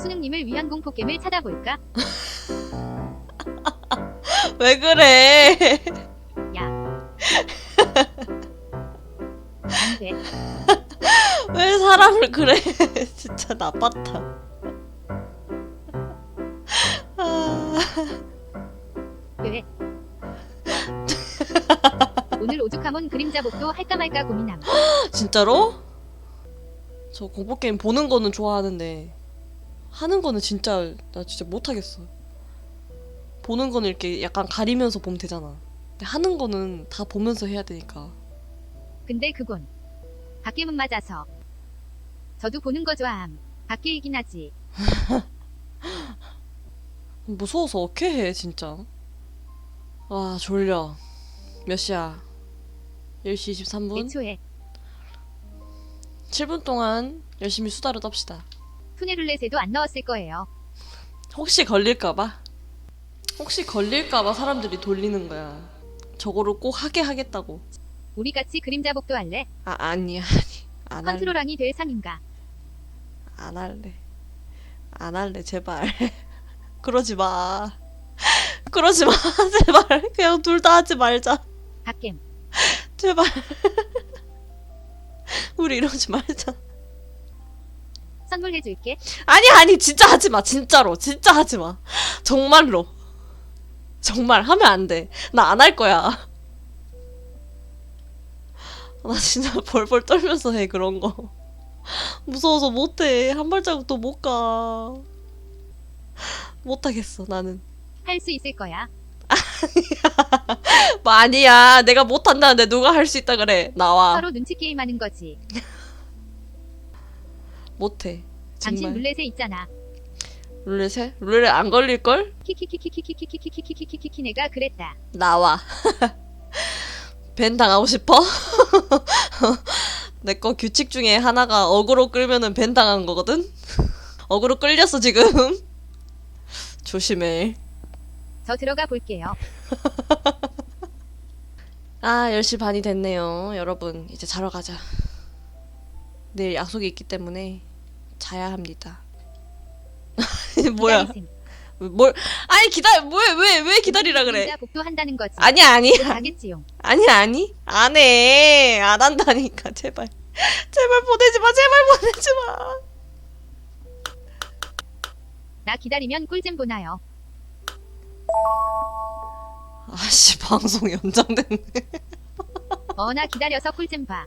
수능님을 위한 공포겜을 찾아볼까? 왜 그래? 안 돼. 왜 사람을 그래? 진짜 나빴다. 아, 왜? 오늘 오죽하면 그림자복도 할까 말까 고민함. 진짜로? 저 공포 게임 보는 거는 좋아하는데 하는 거는 진짜 나 진짜 못 하겠어. 보는 거는 이렇게 약간 가리면서 보면 되잖아. 근데 하는 거는 다 보면서 해야 되니까. 근데 그건 밖에문 맞아서. 저도 보는 거 좋아함. 밖에이긴 하지. 무서워서 어떻게 해 진짜. 와 졸려. 몇 시야? 10시 23분? 애초에 7분 동안 열심히 수다를 떱시다. 투네룰렛에도 안 넣었을 거예요. 혹시 걸릴까봐? 혹시 걸릴까봐 사람들이 돌리는 거야. 저거를 꼭 하게 하겠다고. 우리 같이 그림자복도 할래? 아 아니야 아니 안 할래 컨트롤왕이 될 상인가? 안 할래 안 할래 제발 그러지 마 그러지 마 제발 그냥 둘 다 하지 말자 밖겜. 제발 우리 이러지 말자 선물해줄게. 아니 아니 진짜 하지 마. 진짜로. 진짜 하지 마. 정말로. 정말 하면 안 돼. 나 안 할 거야. 나 진짜 벌벌 떨면서 해 그런 거. 무서워서 못해. 한 발자국도 못가. 못하겠어 나는. 할 수 있을 거야. 뭐 아니야. 내가 못한다는데 누가 할 수 있다 그래. 나와. 서로 눈치 게임하는 거지. 못해 당신 정말 룰렛에 있잖아. 룰렛에? 룰렛 안 걸릴걸? 키키키키키키키키키키키키키 내가 그랬다. 나와. 벤 당하고 싶어? 내 거 규칙 중에 하나가 어그로 끌면은 벤 당한 거거든? 어그로 끌렸어, 지금. 조심해. 저 들어가 볼게요. 아, 10시 반이 됐네요. 여러분, 이제 자러 가자. 내일 약속이 있기 때문에 자야 합니다. 뭐야? 뭘, 아니, 기다려, 왜, 왜, 왜 기다리라 그래? 그림자 복도 한다는 거지. 아니야, 아니야. 가겠지용. 아니 아니 안 해. 안 한다니까 제발. 제발 보내지 마. 제발 보내지 마. 나 기다리면 꿀잼 보나요. 아씨 방송 연장됐네. 어나 기다려서 꿀잼 봐.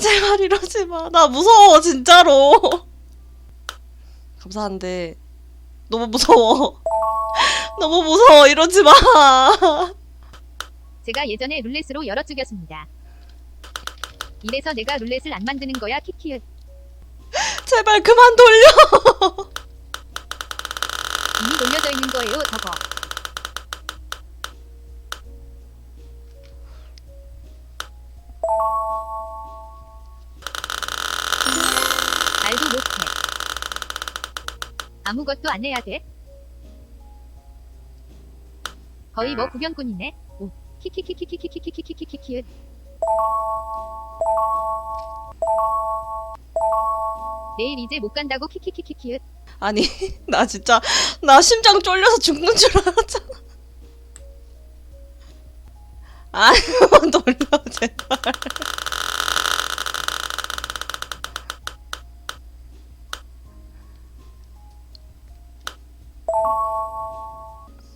제발 이러지 마. 나 무서워 진짜로. 감사한데 너무 무서워. 너무 무서워 이러지 마. 제가 예전에 룰렛으로 열어 죽였습니다. 이래서 내가 룰렛을 안 만드는 거야 키키읒. 제발 그만 돌려. 이미 돌려져 있는 거예요 저거. 아무것도 안 해야 돼? 거의 뭐 구경꾼이네. 오. 키키키키키키키키키키키키. 내일 이제 못 간다고 키키키키키. 아니 나 진짜 나 심장 쫄려서 죽는 줄 알았잖아. 아 그만 돌려 제발.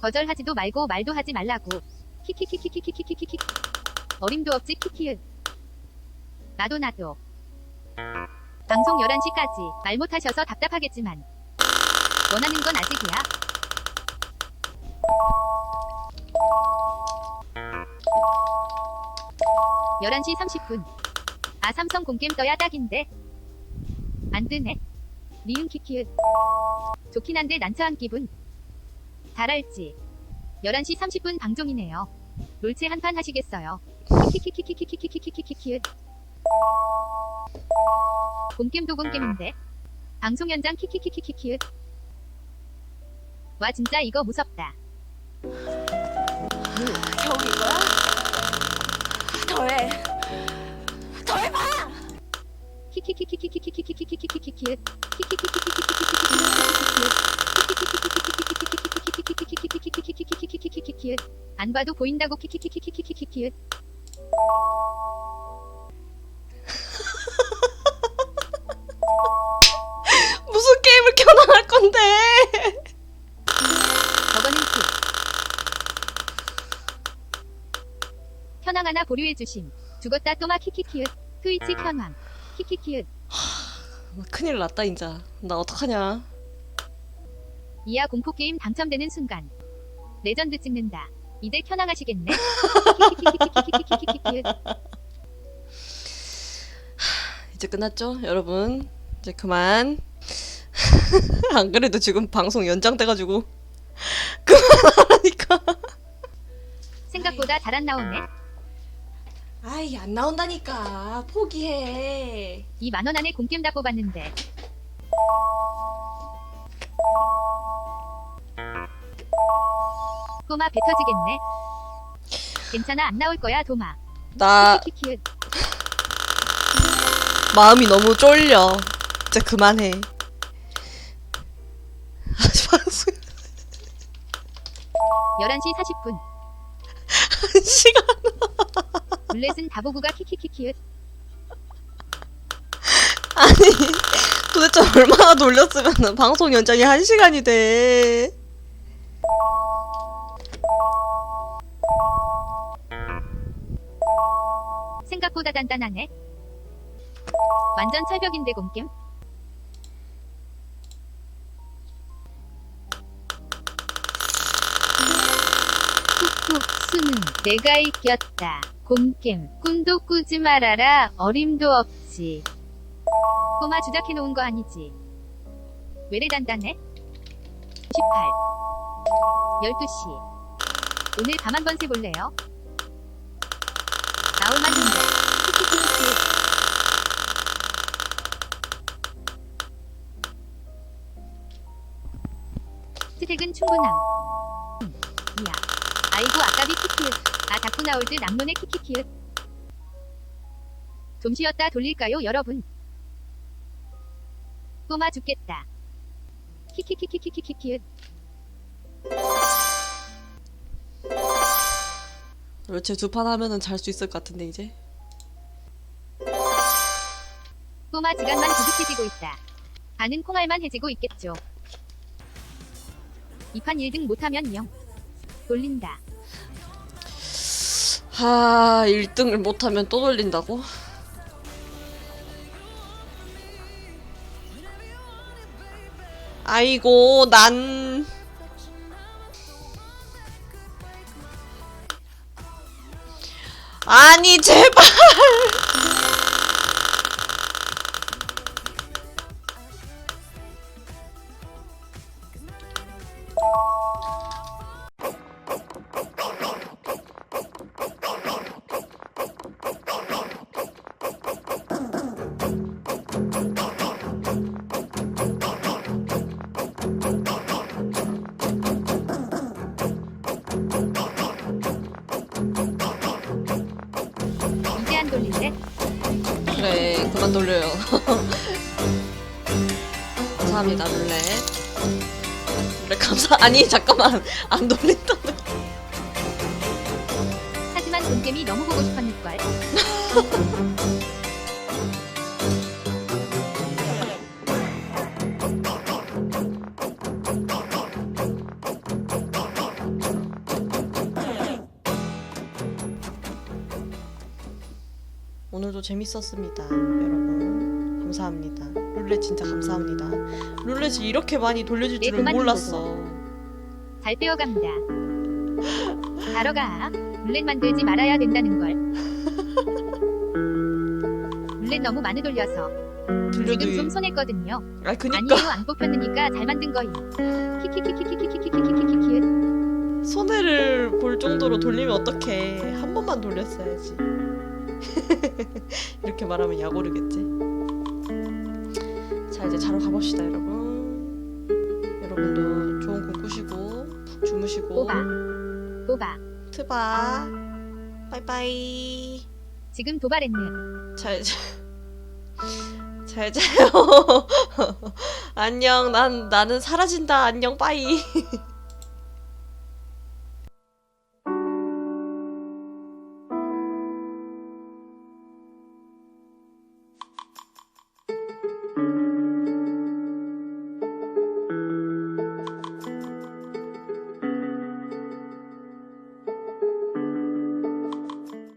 거절하지도 말고 말도 하지 말라고. 키키키키키키키키키키. 어림도 없지 키키은. 나도 나도. 방송 11시까지 말 못하셔서 답답하겠지만 원하는 건 아직이야. (11시 30분) 아 삼성 공겜 떠야 딱인데 안 뜨네 리은 키키은 좋긴 한데 난처한 기분 잘할지. 11시 30분 방종이네요. 롤체 한판 하시겠어요? 본게임도 본게임인데 방송 현장 키키키키키키 와 진짜 이거 무섭다. 겨울인 거야? 안 봐도 보인다고 키키키키키키키키키 무슨 게임을 켜나갈 건데? 저거는 키 현황 하나 보류해 주심. 죽었다 또마 키키키읓 트위치 현황 키키키읒 큰일 났다 인자 나 어떡하냐 이하 공포 게임 당첨되는 순간 레전드 찍는다. 이들 켜나가시겠네. 이제 끝났죠 여러분 이제 그만 안 그래도 지금 방송 연장돼가지고 그만하니까. 생각보다 잘 안 나오네. 아이 안 나온다니까 포기해. 이만원 안에 공겜 다 뽑았는데. 꼬마 배 터지겠네. 괜찮아 안 나올 거야 도마. 나. 마음이 너무 쫄려. 진짜 그만해. 아, 방송 11시 40분. 한 시간. 룰렛은 다보구가 키키키키읓. 아니 도대체 얼마나 돌렸으면 방송 연장이 한 시간이 돼. 생각보다 단단하네. 완전 철벽인데 공겜. 꾹꾹 수능 내가 이겼다. 공겜 꿈도 꾸지 말아라 어림도 없지. 꼬마 주작해놓은 거 아니지. 왜래 단단해? 18 12시 오늘 밤 한번 세볼래요? 나올 만 한데 키키키키 스택은 충분함 아이고 아까비 키키읓 아 자꾸 나올 듯 남론의 키키키읓 좀 쉬었다 돌릴까요 여러분 꼬마 죽겠다 키키키키키키키읓 그렇지 두판 하면은 잘 수 있을 것 같은데 이제. 꼬마 지간만 부득해지고 있다. 반은 콩알만 해지고 있겠죠. 2판 1등 못하면 0. 돌린다. 하 1등을 못하면 또 돌린다고? 아이고 난 아니 제발 그만 돌려요. 감사합니다 룰렛 룰렛 감사 아니 잠깐만. 안 돌린다는 하지만 돈겜이 너무 보고 싶었는걸. 오늘도 재밌었습니다 여러분 감사합니다 룰렛 진짜 감사합니다 룰렛이 이렇게 많이 돌려줄 네, 줄은 그만 몰랐어 잘 빼어갑니다. 가러 가. 룰렛 만들지 말아야 된다는 걸. 룰렛 너무 많이 돌려서 돌려도 지금 좀 손했거든요. 아 그니까 아니에요 안 뽑혔으니까 잘 만든 거임. 키키키키키키키키키키키키 손해를 볼 정도로 돌리면 어떡해. 한 번만 돌렸어야지. 이렇게 말하면 약 오르겠지. 자, 이제 자러 가봅시다, 여러분. 여러분도 좋은 꿈 꾸시고, 푹 주무시고. 꼬바. 꼬바. 트바. 바이바이. 지금 도발했는. 잘, 자, 잘 자요. 안녕. 난, 나는 사라진다. 안녕. 빠이.